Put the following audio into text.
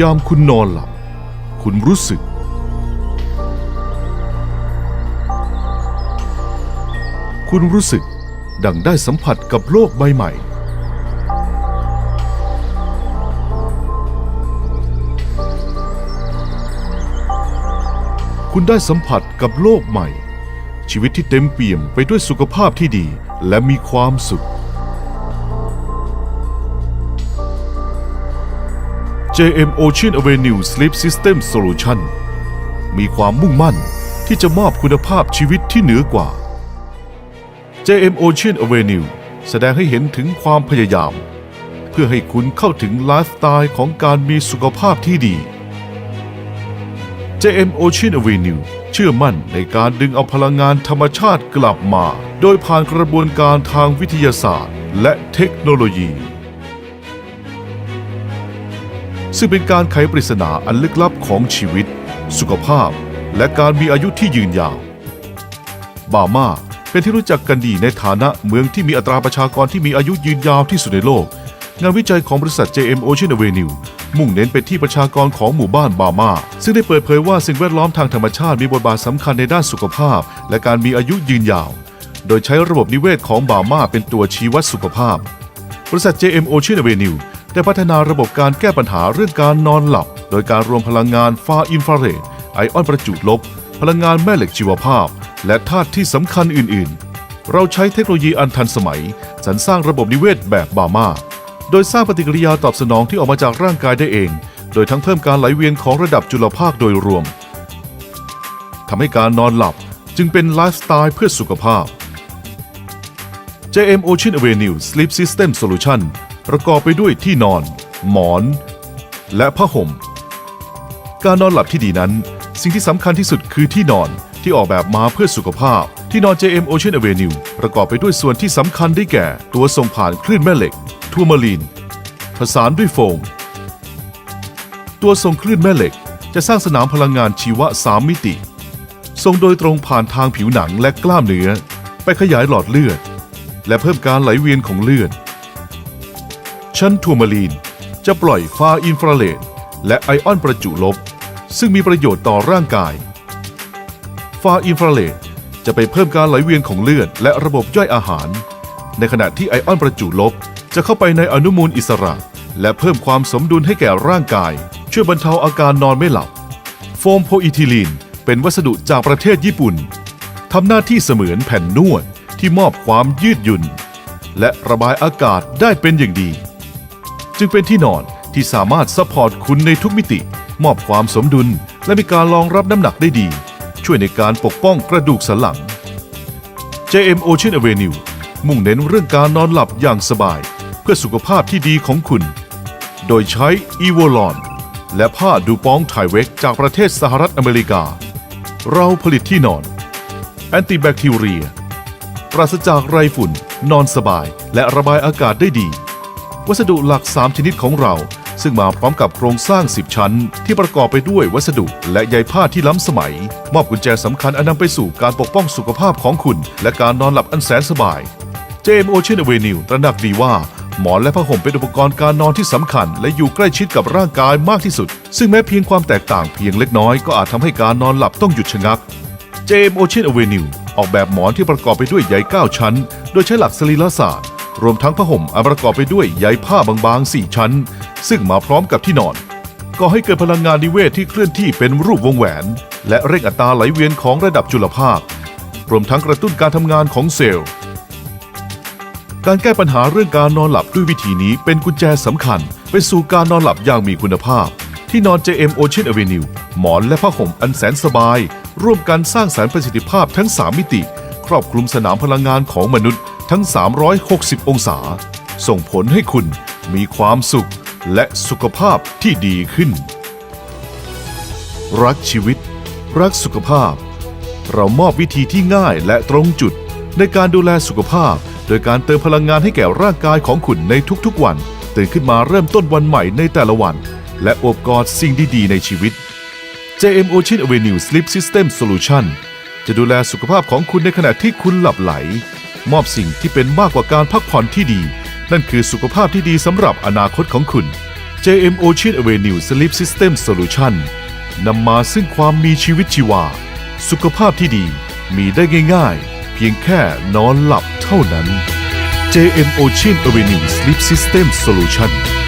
ยามคุณนอนหลับ คุณรู้สึก คุณรู้สึกดังได้สัมผัสกับโลกใบใหม่ คุณได้สัมผัสกับโลกใหม่ ชีวิตที่เต็มเปี่ยมไปด้วยสุขภาพที่ดีและมีความสุข JM Ocean Avenue Sleep System Solution มีความมุ่งมั่นที่จะมอบคุณภาพชีวิตที่เหนือกว่า JM Ocean Avenue แสดงให้เห็นถึงความพยายาม เพื่อให้คุณเข้าถึงไลฟ์สไตล์ของการมีสุขภาพที่ดี JM Ocean Avenue เชื่อมั่นในการดึงเอาพลังงานธรรมชาติกลับมา โดยผ่านกระบวนการทางวิทยาศาสตร์ และเทคโนโลยี ซึ่งเป็นการไขปริศนาอันลึกลับของชีวิต สุขภาพ และการมีอายุที่ยืนยาว บามาเป็นที่รู้จักกันดีในฐานะเมืองที่มีอัตราประชากรที่มีอายุยืนยาวที่สุดในโลก งานวิจัยของบริษัท JM Ocean Avenue มุ่งเน้นไปที่ประชากรของหมู่บ้านบามา ซึ่งได้เปิดเผยว่าสิ่งแวดล้อมทางธรรมชาติมีบทบาทสำคัญในด้านสุขภาพ และการมีอายุยืนยาว โดยใช้ระบบนิเวศของบามาเป็นตัวชี้วัดสุขภาพ บริษัท JM Ocean Avenue ได้พัฒนาระบบการแก้ปัญหาเรื่องการนอนหลับ โดยการรวมพลังงานฟ้าอินฟราเรด ไอออนประจุลบ พลังงานแม่เหล็กชีวภาพ และธาตุที่สำคัญอื่น ๆ เราใช้เทคโนโลยีอันทันสมัยสรรสร้างระบบนิเวศแบบบามาโดยสร้างปฏิกิริยาตอบสนองที่ออกมาจากร่างกายได้เอง โดยทั้งเพิ่มการไหลเวียนของระดับจุลภาคโดยรวมทำให้การนอนหลับจึงเป็นไลฟ์สไตล์เพื่อสุขภาพ JM Ocean Avenue Sleep System Solution ประกอบไปด้วยที่นอน หมอน และผ้าห่ม การนอนหลับที่ดีนั้น สิ่งที่สำคัญที่สุดคือที่นอนที่ออกแบบมาเพื่อสุขภาพ ที่นอน JM Ocean Avenue ประกอบไปด้วยส่วนที่สำคัญได้แก่ ตัวส่งผ่านคลื่นแม่เหล็ก ทัวมาลีน ผสานด้วยโฟม ตัวส่งคลื่นแม่เหล็ก จะสร้างสนามพลังงานชีวะ 3 มิติส่งโดยตรงผ่านทางผิวหนังและกล้ามเนื้อ ไปขยายหลอดเลือด และเพิ่มการไหลเวียนของเลือด ชั้นทัวร์มาลีน จะปล่อยฟ้าอินฟราเรดและไอออนประจุลบ ซึ่งมีประโยชน์ต่อร่างกายฟ้าอินฟราเรดจะไปเพิ่มการไหลเวียนของเลือดและระบบย่อยอาหาร ในขณะที่ไอออนประจุลบ จะเข้าไปในอนุมูลอิสระ และเพิ่มความสมดุลให้แก่ร่างกาย ช่วยบรรเทาอาการนอนไม่หลับ โฟมโพอีทิลีน เป็นวัสดุจากประเทศญี่ปุ่นทำหน้าที่เสมือนแผ่นนวดที่มอบความยืดหยุ่น และระบายอากาศได้เป็นอย่างดี จึงเป็นที่นอนที่สามารถซัพพอร์ตคุณในทุกมิติ มอบความสมดุล และมีการรองรับน้ำหนักได้ดี ช่วยในการปกป้องกระดูกสันหลัง JM Ocean Avenue มุ่งเน้นเรื่องการนอนหลับอย่างสบาย เพื่อสุขภาพที่ดีของคุณ โดยใช้ e v o l o n และผ้าดูปองไทเวกจากประเทศสหรัฐอเมริกา เราผลิตที่นอน แอนติแบคทีเรีย ปราศจากไรฝุ่น นอนสบายและระบายอากาศได้ดี วัสดุหลัก 3 ชนิดของเรา ซึ่งมาพร้อมกับโครงสร้าง 10 ชั้น ที่ประกอบไปด้วยวัสดุและใยผ้าที่ล้ำสมัย มอบกุญแจสำคัญอันนำไปสู่การปกป้องสุขภาพของคุณ และการนอนหลับอันแสนสบาย JM Ocean Avenue ตระหนักดีว่าหมอนและผ้าห่มเป็นอุปกรณ์การนอนที่สำคัญ และอยู่ใกล้ชิดกับร่างกายมากที่สุด ซึ่งแม้เพียงความแตกต่างเพียงเล็กน้อยก็อาจทำให้การนอนหลับต้องหยุดชะงัก JM Ocean Avenue ออกแบบหมอนที่ประกอบไปด้วยใย9ชั้น โดยใช้หลักสรีรศาสตร์ รวมทั้งผ้าห่มอันประกอบไปด้วยใยผ้าบางๆ 4 ชั้น ซึ่งมาพร้อมกับที่นอนก่อให้เกิดพลังงานนิเวศที่เคลื่อนที่เป็นรูปวงแหวน และเร่งอัตราไหลเวียนของระดับจุลภาค รวมทั้งกระตุ้นการทำงานของเซลล์ การแก้ปัญหาเรื่องการนอนหลับด้วยวิธีนี้เป็นกุญแจสำคัญ ไปสู่การนอนหลับอย่างมีคุณภาพ ที่นอน JM Ocean Avenue หมอนและผ้าห่มอันแสนสบาย ร่วมกันสร้างสรรค์ประสิทธิภาพทั้ง 3 มิติ ครอบคลุมสนามพลังงานของมนุษย์ ทั้ง 360 องศา ส่งผลให้คุณมีความสุขและสุขภาพที่ดีขึ้น รักชีวิต รักสุขภาพ เรามอบวิธีที่ง่ายและตรงจุด ในการดูแลสุขภาพ โดยการเติมพลังงานให้แก่ร่างกายของคุณในทุกๆวัน ตื่นขึ้นมาเริ่มต้นวันใหม่ในแต่ละวัน และอบกอดสิ่งดีๆ ในชีวิต JM Ocean Avenue Sleep System Solution จะดูแลสุขภาพของคุณในขณะที่คุณหลับไหล มอบสิ่งที่เป็นมากกว่าการพักผ่อนที่ดี นั่นคือสุขภาพที่ดีสำหรับอนาคตของคุณ JM Ocean Avenue Sleep System Solution นำมาซึ่งความมีชีวิตชีวา สุขภาพที่ดีมีได้ง่ายๆ เพียงแค่นอนหลับเท่านั้น JM Ocean Avenue Sleep System Solution